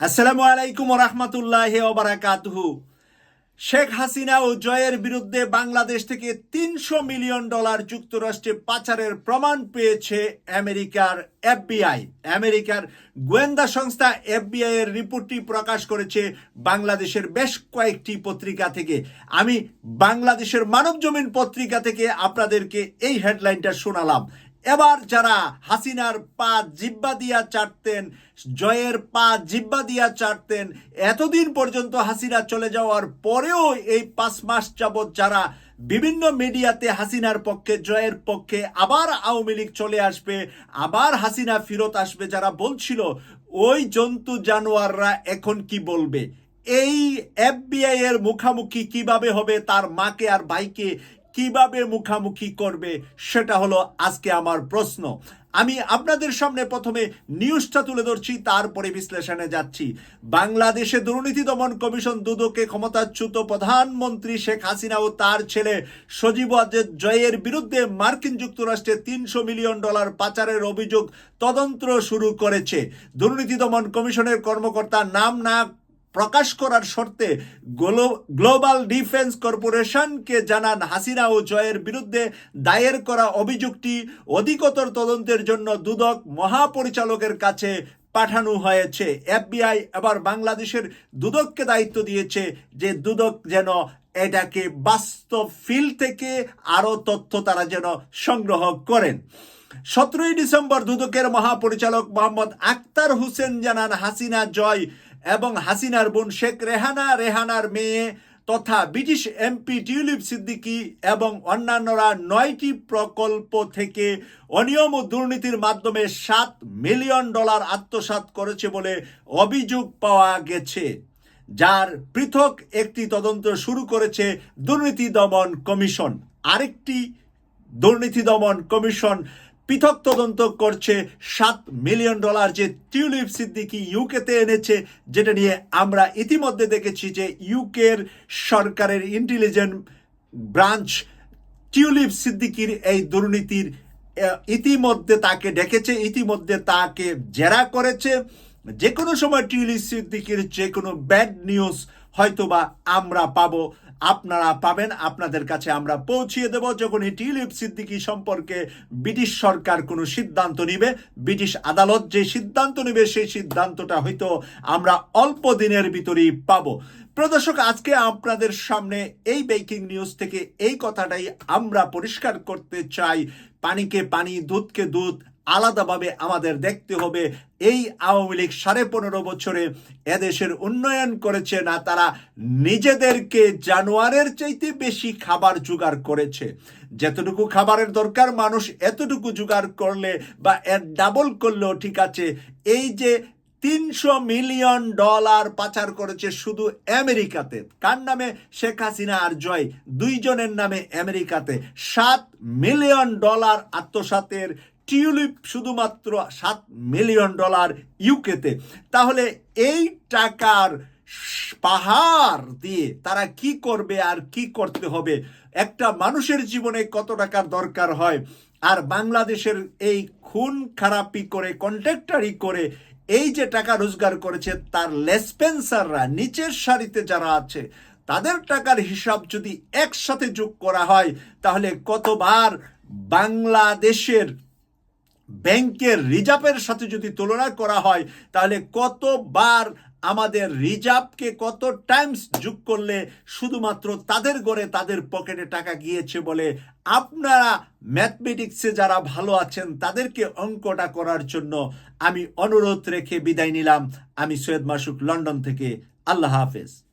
আসসালামু আলাইকুম রহমতুল্লাহ ওবারাকাতুহু শেখ হাসিনা ও জয়ের বিরুদ্ধে বাংলাদেশ থেকে তিনশো মিলিয়ন ডলার যুক্তরাষ্ট্রে পাচারের প্রমাণ পেয়েছে আমেরিকার এফবিআই। আমেরিকার গোয়েন্দা সংস্থা এফবিআই এর রিপোর্টটি প্রকাশ করেছে বাংলাদেশের বেশ কয়েকটি পত্রিকা থেকে। আমি বাংলাদেশের মানব জমিন পত্রিকা থেকে আপনাদেরকে এই হেডলাইনটা শোনালাম। এবার যারা হাসিনার পা জিব্বা দিয়া চাটতেন, জয়ের পা জিব্বা দিয়া চাটতেন, এতদিন পর্যন্ত হাসিনা চলে যাওয়ার পরেও এই পাঁচ মাস যাবৎ যারা বিভিন্ন মিডিয়াতে হাসিনার পক্ষে, জয়ের পক্ষে আবার আওয়ামী লীগ চলে আসবে, আবার হাসিনা ফিরত আসবে যারা বলছিল, ওই জন্তু জানোয়াররা এখন কি বলবে? এই এফবিআই এর মুখামুখি কীভাবে হবে, তার মাকে আর ভাইকে কীভাবে মুখামুখি করবে সেটা হলো আজকে আমার প্রশ্ন। আমি আপনাদের সামনে প্রথমে নিউজটা তুলে ধরছি, তারপরে বিশ্লেষণে যাচ্ছি। বাংলাদেশে দুর্নীতি দমন কমিশন দুদকে ক্ষমতাচ্যুত প্রধানমন্ত্রী শেখ হাসিনা ও তার ছেলে সজীব জয়ের বিরুদ্ধে মার্কিন যুক্তরাষ্ট্রে তিনশো মিলিয়ন ডলার পাচারের অভিযোগ তদন্ত শুরু করেছে। দুর্নীতি দমন কমিশনের কর্মকর্তা নাম না প্রকাশ করার শর্তে গ্লোবাল ডিফেন্স কর্পোরেশনকে জানান হাসিনা ও জয়ের বিরুদ্ধে দায়ের করা অভিযোগটি অধিকতর তদন্তের জন্য দুদক মহাপরিচালকের কাছে পাঠানো হয়েছে। এফবিআই এবার বাংলাদেশের দুদককে দায়িত্ব দিয়েছে যে দুদক যেন এটাকে বাস্তব ফিল থেকে আরও তথ্য তারা যেন সংগ্রহ করেন। সতেরোই ডিসেম্বর দুদকের মহাপরিচালক মোহাম্মদ আক্তার হোসেন জানান, হাসিনা জয় এবং হাসিনার বোন শেখ রেহানা, রেহানার মেয়ে তথা ব্রিটিশ এমপি টিউলিপ সিদ্দিকি এবং অন্যান্যরা নয়টি প্রকল্প থেকে অনিয়ম ও দুর্নীতির মাধ্যমে সাত মিলিয়ন ডলার আত্মসাৎ করেছে বলে অভিযোগ পাওয়া গেছে, যার পৃথক একটি তদন্ত শুরু করেছে দুর্নীতি দমন কমিশন। আরেকটি দুর্নীতি দমন কমিশন পৃথক তদন্ত করছে সাত মিলিয়ন ডলার যে টিউলিপ সিদ্দিকি ইউকেতে এনেছে, যেটা নিয়ে আমরা ইতিমধ্যে দেখেছি যে ইউকের সরকারের ইন্টেলিজেন্ট ব্রাঞ্চ টিউলিপ সিদ্দিকির এই দুর্নীতির ইতিমধ্যে তাকে ডেকেছে, ইতিমধ্যে তাকে জেরা করেছে। যে কোনো সময় টিউলিপ সিদ্দিকির যে কোনো ব্যাড নিউজ হয়তোবা আমরা পাবো। আপনারা পাবেন, আপনাদের কাছে আমরা পৌঁছিয়ে দেব। যখন এই টিউলিপ সিদ্দিকি সম্পর্কে ব্রিটিশ সরকার কোনো সিদ্ধান্ত নিবে, ব্রিটিশ আদালত যে সিদ্ধান্ত নেবে, সেই সিদ্ধান্তটা হয়তো আমরা অল্প দিনের ভিতরেই পাবো। প্রদর্শক, আজকে আপনাদের সামনে এই বেকিং নিউজ থেকে এই কথাটাই আমরা পরিষ্কার করতে চাই। পানিকে পানি, দুধকে দুধ আলাদাভাবে আমাদের দেখতে হবে। এই আওয়ামী লীগ সাড়ে পনেরো বছরে এদেশের উন্নয়ন করেছে না, তারা নিজেদেরকে জানোয়ারের চাইতে বেশি খাবার জোগাড় করেছে। যতটুকু খাবারের দরকার, মানুষ এতটুকু জোগাড় করলে বা এর ডাবল করলেও ঠিক আছে। এই যে তিনশো মিলিয়ন ডলার পাচার করেছে শুধু আমেরিকাতে। কার নামে? শেখ হাসিনা আর জয়। দুইজনের নামে আমেরিকাতে। সাত মিলিয়ন ডলার আত্মসাতের টিউলিপ শুধুমাত্র সাত মিলিয়ন ডলার ইউকেতে। তাহলে এই টাকার পাহাড় দিয়ে তারা কি করবে আর কি করতে হবে? একটা মানুষের জীবনে কত টাকার দরকার হয়? আর বাংলাদেশের এই খুন খারাপি করে, কন্ট্রাক্টারি করে, এই যে টাকা রোজগার করেছে, তার লেসপেন্সাররা, নিচের সারিতে যারা আছে, তাদের টাকার হিসাব যদি একসাথে যোগ করা হয়, তাহলে কতবার বাংলাদেশের ব্যাংকের রিজার্ভের সাথে যদি তুলনা করা হয়, তাহলে কতবার আমাদের রিজার্ভকে কত টাইমস যোগ করলে শুধুমাত্র তাদের গড়ে তাদের পকেটে টাকা গিয়েছে বলে আপনারা ম্যাথমেটিক্সে যারা ভালো আছেন, তাদেরকে অঙ্কটা করার জন্য আমি অনুরোধ রেখে বিদায় নিলাম। আমি সৈয়দ মাসুক, লন্ডন থেকে। আল্লাহ হাফেজ।